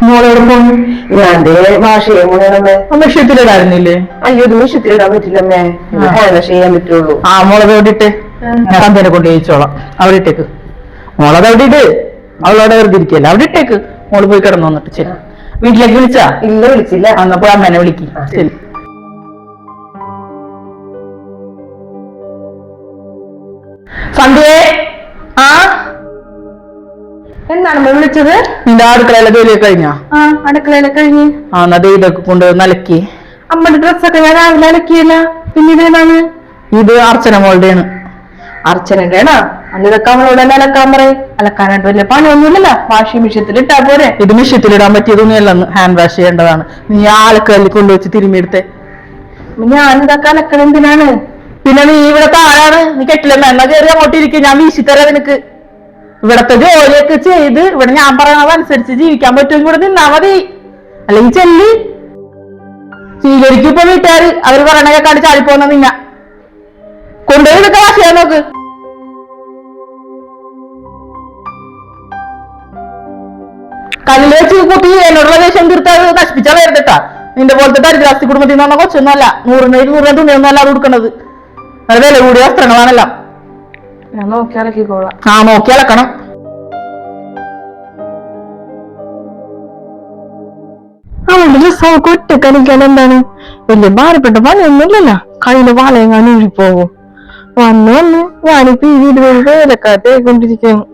മോളോട് പോയി ഞാൻ ഭാഷയെ മുന്നേ മെഷീത്തിലിടായിരുന്നില്ലേ അയ്യോ ഇത് മിഷത്തിലിടാൻ പറ്റില്ലമ്മേ. ചെയ്യാൻ പറ്റുള്ളൂ. ആ മോളത് ഓടിട്ട് ഞാൻ തന്നെ കൊണ്ട് ജയിച്ചോളാം അവിടെ ഇട്ടേക്ക് മോളത് അവിടെ ഇട് അവളോടെ വെറുതെ ഇരിക്കല്ല അവിടെ ഇട്ടേക്ക് മോൾ പോയി കിടന്നു വന്നിട്ട് ശരി വീട്ടിലേക്ക് വിളിച്ചാ? ഇല്ല വിളിച്ചില്ല. അന്നപ്പോ അമ്മേനെ വിളിക്ക്. ശരി സന്ധ്യേ. എന്താണ് വിളിച്ചത്? നിന്റെ അടുക്കളയിലെ ജോലിയൊക്കെ കഴിഞ്ഞാ? ആ അടുക്കളയിലെ കഴിഞ്ഞ്. ആ എന്നാ ദേ ഇതൊക്കെ കൊണ്ട് നലക്കി അമ്മയുടെ ഡ്രസ്സൊക്കെ ഞാൻ രാവിലെ അലക്കിയില്ല. പിന്നീട് ഏതാണ്? ഇത് അർച്ചന മോളുടെയാണ്. അർച്ചനന്റെ ആണോ അന്ന് ഇതൊക്കെ അവളോട് തന്നെ അലക്കാൻ പറയും. അലക്കാനായിട്ട് വലിയ പണിയൊന്നുമില്ലല്ലോ. വാഷിംഗ് മെഷീനത്തിൽ ഇട്ടാ പോരെ. ഇത് മിഷ്യത്തിലിടാൻ പറ്റിയതൊന്നുമല്ല ഹാൻഡ് വാഷ് ചെയ്യേണ്ടതാണ്. നീ ആ അലക്കല്ലിൽ കൊണ്ടുവച്ച് തിരുമിയെടുത്തെ ഞാൻ ഇതൊക്കെ അലക്കണെന്തിനാണ് പിന്നെ നീ ഇവിടെ താഴാണ് നീ കെട്ടില്ല എന്നാ കയറി അങ്ങോട്ട് ഇരിക്കും. ഞാൻ വീശിത്തരാം നിനക്ക്. ഇവിടത്തെ ജോലിയൊക്കെ ചെയ്ത് ഇവിടെ ഞാൻ പറയണതനുസരിച്ച് ജീവിക്കാൻ പറ്റും ഇവിടെ നിന്നാ മതി. അല്ലെങ്കിൽ ചെല്ലി. സ്വീകരിക്കും ഇപ്പൊ വീട്ടുകാര്. അവർ പറയണ കേൾക്കാണ്ട് ചാടിപ്പോന്ന നിന്ന. കൊണ്ടുപോയി ഇതൊക്കെ വാശിയാ നോക്ക്. കല്ലിൽ വെച്ച് കുത്തി എന്നോടുള്ള ദേഷ്യം തീർത്താൽ നശിപ്പിച്ചാൽ വരുന്നിട്ടാ നിന്റെ പോലത്തെ ദരിദ്രാസ്തി കുടുംബത്തിൽ നിന്ന് കൊച്ചൊന്നുമല്ല. നൂറിന് നൂറിന് തുണിയൊന്നും അല്ല അത് കൊടുക്കണത് അത് വില കൂടിയ വസ്ത്രങ്ങളാണെല്ലാം. ഞാൻ നോക്കി അലക്കിക്കോളാം ആ നോക്കി അളക്കണം അവളുടെ എന്താണ്? വലിയ ഭാരപ്പെട്ട പണിയൊന്നുമില്ലല്ലോ കയ്യിൽ വളയെങ്ങാനും ഊരിപ്പോകും. വന്ന് വന്ന് ഞാനിപ്പോ ഈ വീട് വഴി വേലക്കാത്തേക്കൊണ്ടിരിക്കുന്നു